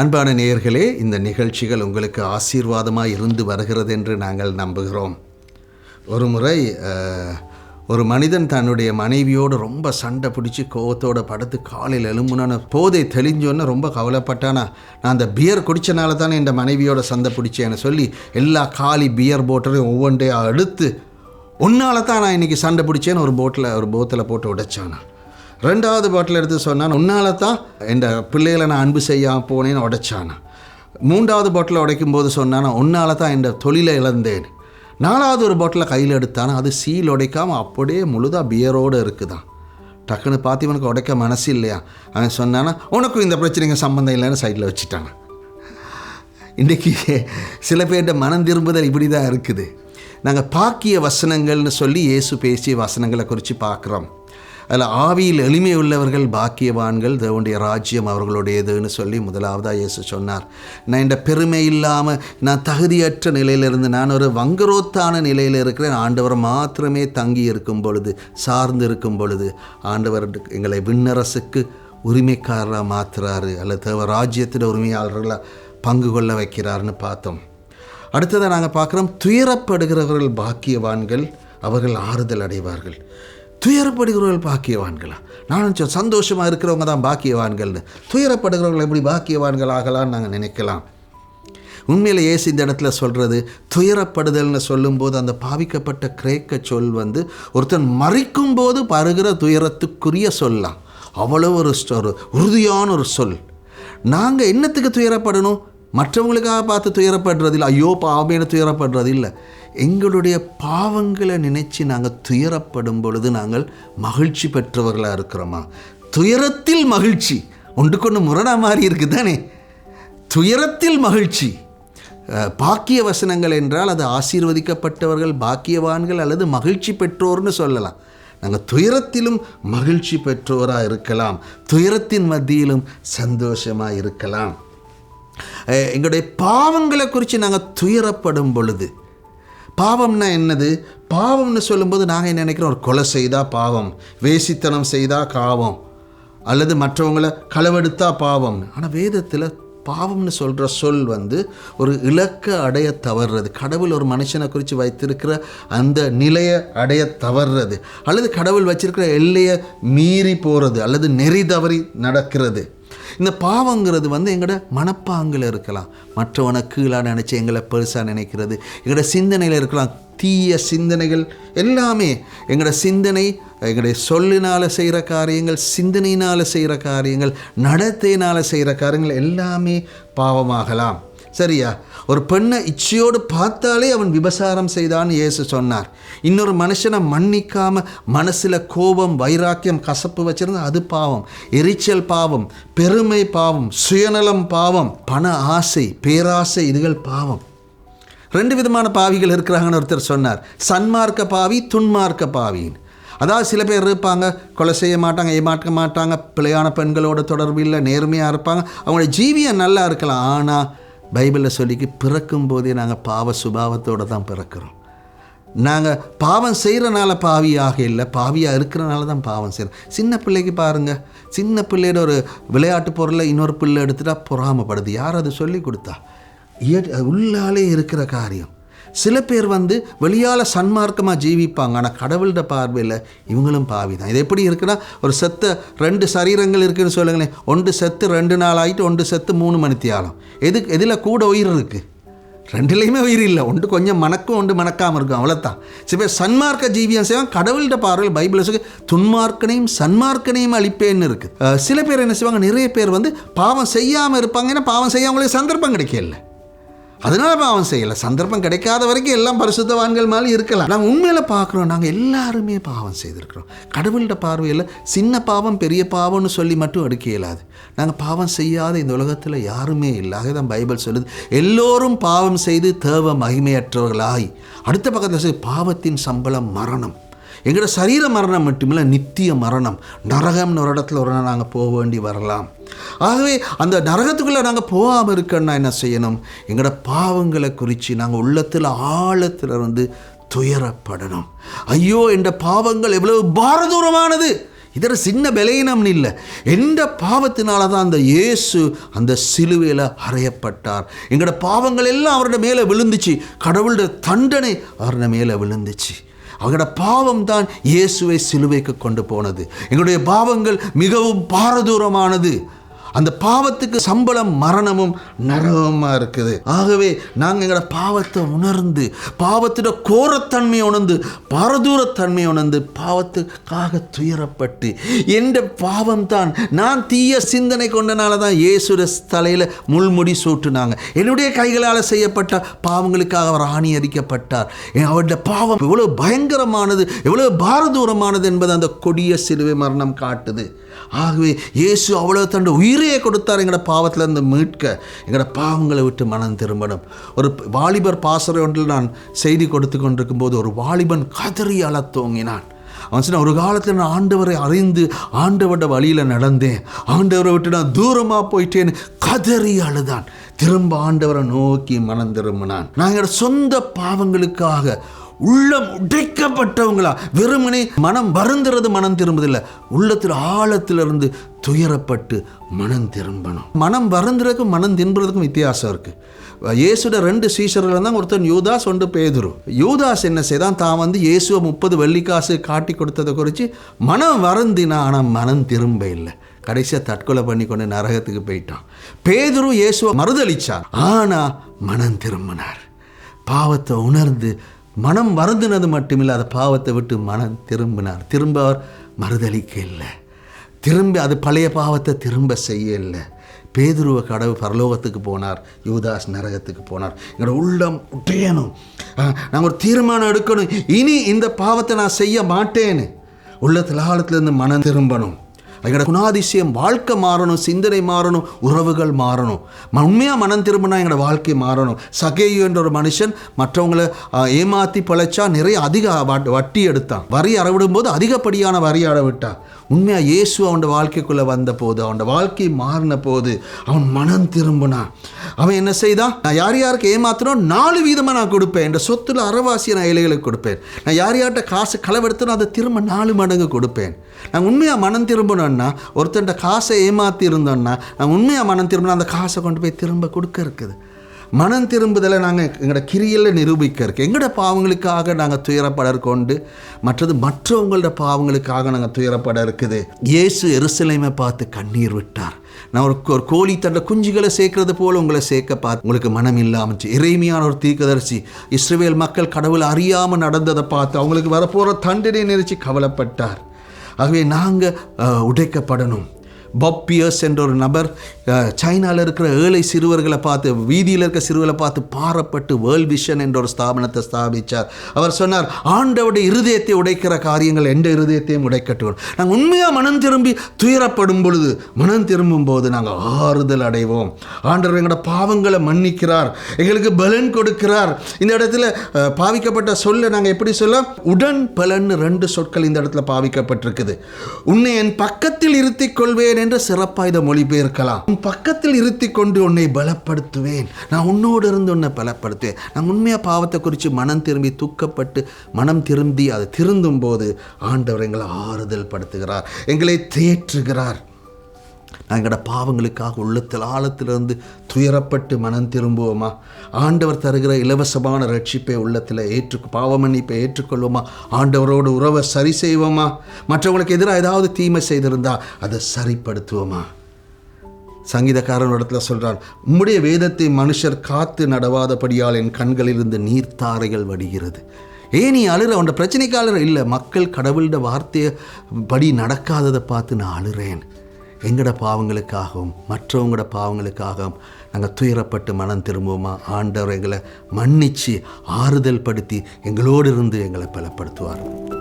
அன்பான நேயர்களே இந்த நிகழ்ச்சிகள் உங்களுக்கு ஆசீர்வாதமாக இருந்து வருகிறது என்று நாங்கள் நம்புகிறோம். ஒரு முறை ஒரு மனிதன் தன்னுடைய மனைவியோடு ரொம்ப சண்டை பிடிச்சி கோவத்தோட படுத்து காலையில் எலும்புனான போதை தெளிஞ்சோன்னு ரொம்ப கவலைப்பட்டானா நான் அந்த பியர் குடித்தனால தானே இந்த மனைவியோட சண்டை பிடிச்சேன்னு சொல்லி எல்லா காலி பியர் போட்டரையும் ஒவ்வொன்றையா எடுத்து உன்னால தான் நான் இன்றைக்கி சண்டை பிடிச்சேன்னு ஒரு போட்டில் ஒரு போத்தில் போட்டு உடைச்சானா? ரெண்டாவது பாட்டில் எடுத்து சொன்னான் உன்னால தான் இந்த பிள்ளைகளை நான் அன்பு செய்ய போனேன்னு உடைச்சானா? மூன்றாவது பாட்டில் உடைக்கும் போது சொன்னானா உன்னால தான் இந்த தொழிலை இழந்தேன். நாலாவது ஒரு பாட்டில் கையில் எடுத்தானா அது சீல் உடைக்காமல் அப்படியே முழுதாக பியரோடு இருக்குதான். டக்குன்னு பார்த்து இவனுக்கு உடைக்க மனசு இல்லையா? அவன் சொன்னானா உனக்கும் இந்த பிரச்சனைங்க சம்மந்தம் இல்லைன்னு சைடில் வச்சுட்டானா இன்றைக்கி சில பேர்கிட்ட மனம் திரும்புதல் இப்படி தான் இருக்குது. நாங்கள் பாக்கிய வசனங்கள்னு சொல்லி இயேசு பேசிய வசனங்களை குறித்து பார்க்குறோம். அதில் ஆவியில் எளிமை உள்ளவர்கள் பாக்கியவான்கள் தேவனுடைய ராஜ்யம் அவர்களுடையதுன்னு சொல்லி முதலாவதாக இயேசு சொன்னார். நான் இந்த பெருமை இல்லாமல் நான் தகுதியற்ற நிலையிலிருந்து நான் ஒரு வங்குரோத்தான நிலையில் இருக்கிறேன். ஆண்டவர் மாத்திரமே தங்கி இருக்கும் பொழுது சார்ந்து இருக்கும் பொழுது ஆண்டவர் எங்களை விண்ணரசுக்கு உரிமைக்காரராக மாற்றுறாரு அல்லது தேவ ராஜ்யத்தின் உரிமையாளர்களாக பங்கு கொள்ள வைக்கிறாருன்னு பார்த்தோம். அடுத்ததை நாங்கள் பார்க்குறோம் துயரப்படுகிறவர்கள் பாக்கியவான்கள் அவர்கள் ஆறுதல் அடைவார்கள். துயரப்படுகிறவர்கள் பாக்கியவான்களா? நான் சொல் சந்தோஷமாக இருக்கிறவங்க தான் பாக்கியவான்கள்னு. துயரப்படுகிறவர்கள் எப்படி பாக்கியவான்கள் ஆகலாம்னு நாங்கள் நினைக்கலாம். உண்மையில் ஏசு இந்த இடத்துல சொல்கிறது துயரப்படுதல்னு சொல்லும்போது அந்த பாவிக்கப்பட்ட கிரேக்க சொல் வந்து ஒருத்தன் மறிக்கும் போது பருகிற துயரத்துக்குரிய சொல்லலாம் அவ்வளோ ஒரு ஒரு உறுதியான ஒரு சொல். நாங்கள் என்னத்துக்கு துயரப்படணும்? மற்றவங்களுக்காக பார்த்து துயரப்படுறதில்லை. ஐயோ பாவமேனு துயரப்படுறது இல்லை எங்களுடைய பாவங்களை நினைச்சு நாங்கள் துயரப்படும் பொழுது நாங்கள் மகிழ்ச்சி பெற்றவர்களாக இருக்கிறோமா? துயரத்தில் மகிழ்ச்சி. ஒன்றுக்கொண்டு முரணா மாறி இருக்குது தானே துயரத்தில் மகிழ்ச்சி. பாக்கிய வசனங்கள் என்றால் அது ஆசீர்வதிக்கப்பட்டவர்கள் பாக்கியவான்கள் அல்லது மகிழ்ச்சி பெற்றோர்னு சொல்லலாம். நாங்கள் துயரத்திலும் மகிழ்ச்சி பெற்றோராக இருக்கலாம். துயரத்தின் மத்தியிலும் சந்தோஷமாக இருக்கலாம். எங்களுடைய பாவங்களை குறித்து நாங்கள் துயரப்படும் பொழுது பாவம்னா என்னது? பாவம்னு சொல்லும்போது நாங்கள் என்ன நினைக்கிறோம்? ஒரு கொலை செய்தால் பாவம் வேசித்தனம் செய்தால் காவம் அல்லது மற்றவங்களை களவெடுத்தா பாவம். ஆனால் வேதத்தில் பாவம்னு சொல்கிற சொல் வந்து ஒரு இலக்கை அடைய தவறுறது கடவுள் ஒரு மனுஷனை குறித்து வைத்திருக்கிற அந்த நிலையை அடைய தவறுறது அல்லது கடவுள் வச்சிருக்கிற எல்லையை மீறி போகிறது அல்லது நெறி தவறி நடக்கிறது. இந்த பாவங்கிறது வந்து எங்களோட மனப்பாங்கில் இருக்கலாம். மற்றவனை கீழாக நினச்சி எங்களை பெருசாக நினைக்கிறது. எங்களோட சிந்தனையில் இருக்கலாம். தீய சிந்தனைகள் எல்லாமே எங்களோட சிந்தனை எங்களுடைய சொல்லினால் செய்கிற காரியங்கள் சிந்தனையினால் செய்கிற காரியங்கள் நடத்தையினால் செய்கிற காரியங்கள் எல்லாமே பாவமாகலாம். சரியா? ஒரு பெண்ணை இச்சையோடு பார்த்தாலே அவன் விபசாரம் செய்தான்னு இயேசு சொன்னார். இன்னொரு மனுஷனை மன்னிக்காமல் மனசில் கோபம் வைராக்கியம் கசப்பு வச்சிருந்தா அது பாவம். எரிச்சல் பாவம் பெருமை பாவம் சுயநலம் பாவம் பண ஆசை பேராசை இதுகள் பாவம். ரெண்டு விதமான பாவிகள் இருக்கிறாங்கன்னு ஒருத்தர் சொன்னார். சன்மார்க்க பாவி துன்மார்க்க பாவின்னு. அதாவது சில பேர் இருப்பாங்க கொலை செய்ய மாட்டாங்க ஏமாற்ற மாட்டாங்க பிழையான பெண்களோட தொடர்பு இல்லை நேர்மையாக இருப்பாங்க. அவங்களோட ஜீவியம் நல்லா இருக்கலாம். ஆனால் பைபிளில் சொல்லிக்கு பிறக்கும் போதே நாங்கள் பாவ சுபாவத்தோடு தான் பிறக்கிறோம். நாங்கள் பாவம் செய்கிறனால பாவியாக இல்லை பாவியாக இருக்கிறனால தான் பாவம் செய்கிறோம். சின்ன பிள்ளைக்கு பாருங்கள் சின்ன பிள்ளையோட ஒரு விளையாட்டு பொருளை இன்னொரு பிள்ளை எடுத்துட்டா பொறாமப்படுது. யார் அது சொல்லி கொடுத்தா? உள்ளாலே இருக்கிற காரியம். சில பேர் வந்து வெளியால் சன்மார்க்கமாக ஜீவிப்பாங்க. ஆனால் கடவுள்கிட்ட பார்வையில் இவங்களும் பாவி தான் இது எப்படி இருக்குன்னா ஒரு செத்த ரெண்டு சரீரங்கள் இருக்குதுன்னு சொல்லுங்களேன். ஒன்று செத்து ரெண்டு நாள் ஆகிட்டு ஒன்று செத்து மூணு மணித்தியாலம். எது எதில் கூட உயிர் இருக்குது ரெண்டுலேயுமே உயிர் இல்லை. ஒன்று கொஞ்சம் மணக்கும் ஒன்று மணக்காமல் இருக்கும். அவ்வளோதான் சில பேர் சன்மார்க்க ஜீவியம் செய்வாங்க. கடவுள்கிட்ட பார்வையில் பைபிள் சொல்லி துன்மார்க்கனையும் சன்மார்க்கனையும் அழிப்பேன்னு இருக்குது சில பேர் என்ன செய்வாங்க? நிறைய பேர் வந்து பாவம் செய்யாமல் இருப்பாங்க. ஏன்னா பாவம் செய்யாமலே சந்தர்ப்பம் கிடைக்கல. அதனால பாவம் செய்யலை. சந்தர்ப்பம் கிடைக்காத வரைக்கும் எல்லாம் பரிசுத்தவான்கள் மாதிரி இருக்கலாம். நாங்கள் உண்மையில் பார்க்குறோம். நாங்கள் எல்லாருமே பாவம் செய்திருக்கிறோம். கடவுள்கிட்ட பார்வையில் சின்ன பாவம் பெரிய பாவம்னு சொல்லி மட்டும் அடுக்க இயலாது. நாங்கள் பாவம் செய்யாத இந்த உலகத்தில் யாருமே இல்லை. தான் பைபிள் சொல்லுது. எல்லோரும் பாவம் செய்து தேவ மகிமையற்றவர்களாய். அடுத்த பக்கத்தில் பாவத்தின் சம்பளம் மரணம். எங்களோட சரீர மரணம் மட்டுமில்ல நித்திய மரணம். நரகம்னு ஒரு இடத்துல ஒரு நாள் நாங்கள் போக வேண்டி வரலாம். ஆகவே அந்த நரகத்துக்குள்ளே நாங்கள் போகாமல் இருக்கணும்னா என்ன செய்யணும்? எங்களோட பாவங்களை குறித்து நாங்கள் உள்ளத்தில் ஆழத்தில் இருந்து துயரப்படணும். ஐயோ என்ற பாவங்கள் எவ்வளவு பாரதூரமானது. இதர சின்ன விலையினம்னு இல்லை. எந்த பாவத்தினால தான் அந்த இயேசு அந்த சிலுவையில் அறையப்பட்டார். எங்களோட பாவங்கள் எல்லாம் அவரோட மேலே விழுந்துச்சு. கடவுளோட தண்டனை அவரோட மேலே விழுந்துச்சு. அவங்களோட பாவம் தான் இயேசுவை சிலுவைக்கு கொண்டு போனது. எங்களுடைய பாவங்கள் மிகவும் பாரதூரமானது. அந்த பாவத்துக்கு சம்பளம் மரணமும் நரகமாக இருக்குது. ஆகவே நாங்கள் எங்களோட பாவத்தை உணர்ந்து பாவத்தோட கோரத்தன்மையை உணர்ந்து பாரதூரத்தன்மையை உணர்ந்து பாவத்துக்காக துயரப்பட்டு எந்த பாவம் தான் நான் தீய சிந்தனை கொண்டனால தான் இயேசுட தலையில் முள்முடி சூட்டுனாங்க. என்னுடைய கைகளால் செய்யப்பட்ட பாவங்களுக்காக அவர் ஆணி அடிக்கப்பட்டார். அவருடைய பாவம் எவ்வளோ பயங்கரமானது எவ்வளோ பாரதூரமானது என்பது அந்த கொடிய சிலுவை மரணம் காட்டுது. ஆகவே இயேசு அவ்வளோ தண்டு உயிரையே கொடுத்தார் எங்களோட பாவத்திலேருந்து மீட்க எங்களோட பாவங்களை விட்டு மனம் திரும்பணும். ஒரு வாலிபர் பாசறை ஒன்றில் நான் செய்தி கொடுத்து கொண்டிருக்கும் போது ஒரு வாலிபன் கதறி அழத் தோங்கினான். அவன் சொன்ன ஒரு காலத்தில் நான் ஆண்டவரை அறிந்து ஆண்டவரோட வழியில் நடந்தேன். ஆண்டவரை விட்டு நான் தூரமாக போயிட்டேன்னு கதறி அழுதான். திரும்ப ஆண்டவரை நோக்கி மனம் திரும்பினான். நான் என்னோட சொந்த பாவங்களுக்காக உள்ளம் உடைக்கப்பட்டவங்களா? வெறுமனே மனம் வருந்துறது மனம் திரும்புதில்லை உள்ளத்தில் ஆழத்திலிருந்து துயரப்பட்டு மனம் திரும்பணும். மனம் வருந்துறதுக்கும் மனம் திரும்புறதுக்கும் வித்தியாசம் இருக்குது இயேசுட ரெண்டு சீசர்கள் தான் ஒருத்தன் யூதாஸ் ஒன்று பேதுரு. யூதாஸ் என்ன செய்தான்? தான் வந்து இயேசுவை முப்பது வெள்ளிக்காசு காட்டி கொடுத்ததை குறித்து மனம் வருந்தினா ஆனால் மனம் திரும்ப இல்லை. கடைசியாக தற்கொலை பண்ணி கொண்டு நரகத்துக்கு போயிட்டான். பேதுரு இயேசுவை மறுதளிச்சார் ஆனால் மனம் திரும்பினார். பாவத்தை உணர்ந்து மனம் வருந்தினது மட்டுமில்லை அந்த பாவத்தை விட்டு மனம் திரும்பினார். திரும்ப அவர் மறுதளிக்க இல்லை. திரும்ப அது பழைய பாவத்தை திரும்ப செய்ய இல்லை. பேதுருவ கடவுள் பரலோகத்துக்கு போனார் யூதாஸ் நரகத்துக்கு போனார். எங்களோட உள்ளம் உடையணும் நாங்கள் ஒரு தீர்மானம் எடுக்கணும். இனி இந்த பாவத்தை நான் செய்ய மாட்டேன்னு. உள்ளத்தில் ஆழத்துலேருந்து மனம் திரும்பணும். எங்களோட குணாதிசயம் வாழ்க்கை மாறணும் சிந்தனை மாறணும் உறவுகள் மாறணும். உண்மையாக மனம் திரும்பினா எங்களோட வாழ்க்கை மாறணும். சகேயு என்ற ஒரு மனுஷன் மற்றவங்களை ஏமாற்றி பழைச்சா நிறைய அதிக வட்டி எடுத்தான். வரி அறவிடும் போது அதிகப்படியான வரி அறவிட்டான் உண்மையாக இயேசு அவனோட வாழ்க்கைக்குள்ளே வந்த போது அவனோட வாழ்க்கை மாறின போது அவன் மனம் திரும்பினான் அவன் என்ன செய்தான்? நான் யார் யாருக்கு ஏமாத்தினோம் நாலு வீதமாக நான் கொடுப்பேன். என் சொத்துல அறவாசியை நான் ஏழைகளுக்கு கொடுப்பேன். நான் யார் யார்கிட்ட காசு களவெடுத்தனோ அதை திரும்ப நாலு மடங்கு கொடுப்பேன். நான் உண்மையாக மனம் திரும்பணும்னா ஒருத்தன்ட்ட காசை ஏமாற்றி இருந்தோம்னா நான் உண்மையாக மனம் திரும்பினா அந்த காசை கொண்டு போய் திரும்ப கொடுக்க இருக்குது. மனம் திரும்புதலை நாங்கள் எங்களோட கிரியில் நிரூபிக்க இருக்கு. எங்களோட பாவங்களுக்காக நாங்கள் துயரப்பட கொண்டு மற்றது மற்றவங்களோட பாவங்களுக்காக நாங்கள் துயரப்பட இருக்குது. இயேசு எருசலேமை பார்த்து கண்ணீர் விட்டார். நான் ஒரு ஒரு கோழி தண்ட குஞ்சுகளை சேர்க்கறது போல் உங்களை சேர்க்க பார்த்து உங்களுக்கு மனம் இல்லாமல் இறைமையான ஒரு தீர்க்கதரிசி இஸ்ரேல் மக்கள் கடவுள் அறியாமல் நடந்ததை பார்த்து அவங்களுக்கு வரப்போகிற தண்டனை நினைச்சு கவலைப்பட்டார். ஆகவே நாங்கள் உடைக்கப்படணும். பப்பியர்ஸ் என்ற ஒரு நபர் சைனாவில் இருக்கிற ஏழை சிறுவர்களை பார்த்து வீதியில் இருக்கிற சிறுவர்களை பார்த்து பாரப்பட்டு வேர்ல்ட் விஷன் என்ற ஒரு ஸ்தாபனத்தை ஸ்தாபித்தார் அவர் சொன்னார் ஆண்டவுடைய இருதயத்தை உடைக்கிற காரியங்கள் எந்த இருதயத்தையும் உடைக்கட்டும். நாங்கள் உண்மையாக மனம் திரும்பி துயரப்படும் பொழுது மனம் திரும்பும் போது நாங்கள் ஆறுதல் அடைவோம். ஆண்டவர் எங்களோட பாவங்களை மன்னிக்கிறார். எங்களுக்கு பலன் கொடுக்கிறார். இந்த இடத்துல பாவிக்கப்பட்ட சொல்ல நாங்கள் எப்படி சொல்ல உடன் பலன் ரெண்டு சொற்கள் இந்த இடத்துல பாவிக்கப்பட்டிருக்குது. உன்னை என் பக்கத்தில் இருத்திக் கொள்வேன் என்ற சிறப்பாக இதை மொழிபெயர்க்கலாம். உன் பக்கத்தில் இருத்தி கொண்டு உன்னை பலப்படுத்துவேன். நான் உன்னோடு இருந்து உன்னை பலப்படுத்துவேன். நான் உண்மையாக பாவத்தை குறித்து மனம் திரும்பி தூக்கப்பட்டு மனம் திரும்பி அதை திருந்தும் போது ஆண்டவர் எங்களை ஆறுதல் படுத்துகிறார். எங்களை தேற்றுகிறார். எங்களோட பாவங்களுக்காக உள்ளத்தில் ஆழத்திலிருந்து துயரப்பட்டு மனம் திரும்புவோமா? ஆண்டவர் தருகிற இலவசமான ரட்சிப்பை உள்ளத்தில் ஏற்று பாவ மன்னிப்பை ஏற்றுக்கொள்வோமா? ஆண்டவரோட உறவை சரி செய்வோமா? மற்றவங்களுக்கு எதிராக ஏதாவது தீமை செய்திருந்தா அதை சரிப்படுத்துவோமா? சங்கீதக்காரன் இடத்துல சொல்கிறான் உம்முடைய வேதத்தை மனுஷர் காத்து நடவாதபடியால் என் கண்களிலிருந்து நீர்த்தாரைகள் வடிகிறது. ஏன் நீ அழுற? உன்னோட பிரச்சனைக்காலர் இல்லை மக்கள் கடவுளோட வார்த்தையை படி நடக்காததை பார்த்து நான் அழுறேன். எங்களோட பாவங்களுக்காகவும் மற்றவங்களோட பாவங்களுக்காகவும் நாங்கள் துயரப்பட்டு மனம் திரும்புவோமா? ஆண்டவர் எங்களை மன்னித்து ஆறுதல் படுத்தி எங்களோடு இருந்து எங்களை பலப்படுத்துவார்.